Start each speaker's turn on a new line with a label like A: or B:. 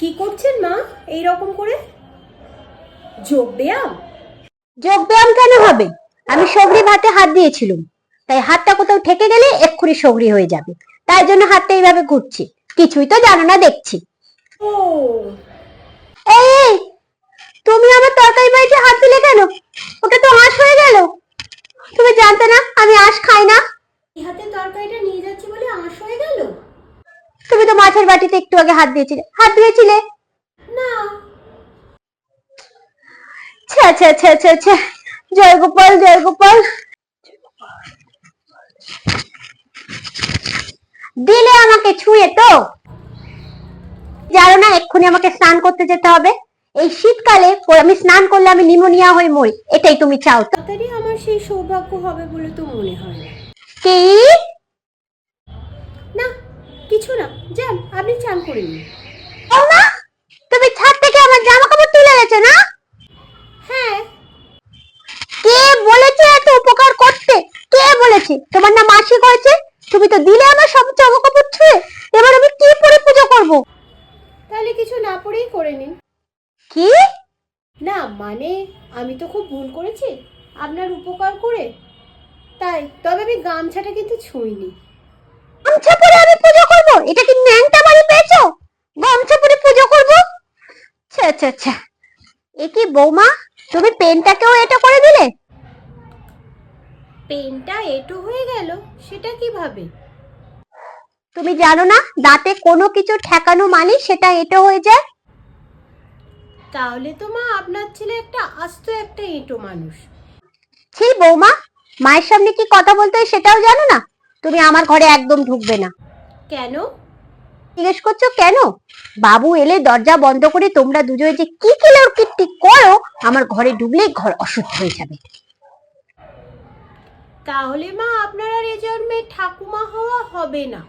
A: কি করছেন মা? এই রকম করে? যোগ ব্যায়াম?
B: যোগ ব্যায়াম কেন হবে? আমি সগরি ভাতে হাত দিয়েছিলাম। তাই হাতটা কোথাও ঠেকে গেলে এক্ষুনি সগরি হয়ে যাবে। তাই জন্য হাতটা এইভাবে ঘুরছি। কিছুই তো জানো না দেখছি।
A: ও।
B: এই এই, তুমি আমার তরকারি বাড়িতে হাত দিলে কেন? ওটা তো আঁশ হয়ে গেল। তুমি জানতে না আমি আঁশ খাই না?
A: এই হাতে তরকারিটা নিয়ে যাচ্ছি বলে আঁশ হয়ে গেল?
B: তুমি তো মাছের বাটিতে একটু আগে হাত দিয়েছিলে। হাত দিয়েছিলে?
A: না।
B: ছা ছা ছা ছা ছা। জয় গোপাল জয় গোপাল। দিলে আমাকে ছুঁয়ে তো। জানো না এক্ষুনি আমাকে স্নান করতে যেতে হবে। এই শীতকালে আমি স্নান করলে আমি নিমোনিয়া হয়ে মরি। এটাই তুমি চাও
A: তাড়াতাড়ি আমার সেই সৌভাগ্য হবে বলে তো মনে হয় না।
B: কি?
A: চান করে নিন
B: তুমি ছাদ থেকে আমার জামা কাপড় তুলে এনেছো না?
A: হ্যাঁ।
B: কে বলেছে এত উপকার করতে? কে বলেছে? তোমার না মাসি করেছে তুমি তো দিলে আমার সব জামা কাপড় ছুঁয়ে। এবার আমি কি পরে পুজো করব?
A: তাহলে কিছু না পড়েই করে নিন।
B: কি?
A: না মানে আমি তো খুব ভুল করেছি। আপনার উপকার করে। তাই তবে আমি গামছাটা কিন্তু ছুঁইনি।
B: গামছা পরে আমি পুজো করব? এটা কি ন্যাংটা বাড়ি পেয়েছ? গামছা পরে পুজো করব? আচ্ছা আচ্ছা আচ্ছা এ কি বৌমা তুমি পেনটাকেও এটা করে দিলে?
A: পেনটা এটো হয়ে গেল সেটা কীভাবে?
B: তুমি জানো না দাঁতে কোনো কিছু ঠেকানো মানে সেটা এটা হয়ে যায়?
A: তাহলে তো মা আপনার ছেলে একটা আস্ত একটা এঁটো মানুষ।
B: ছি বৌমা মায়ের সামনে কি কথা বলতে হয় সেটাও জানো না? তুমি আমার ঘরে একদম ঢুকবে না।
A: কেন?
B: জিজ্ঞেস করছ কেন? বাবু এলে দরজা বন্ধ করে তোমরা দুজনে যে কি কিলোর কীর্তি করো আমার ঘরে ঢুকলে ঘর অসুস্থ হয়ে যাবে।
A: তাহলে মা আপনার আর এ জন্মে ঠাকুমা হওয়া হবে না।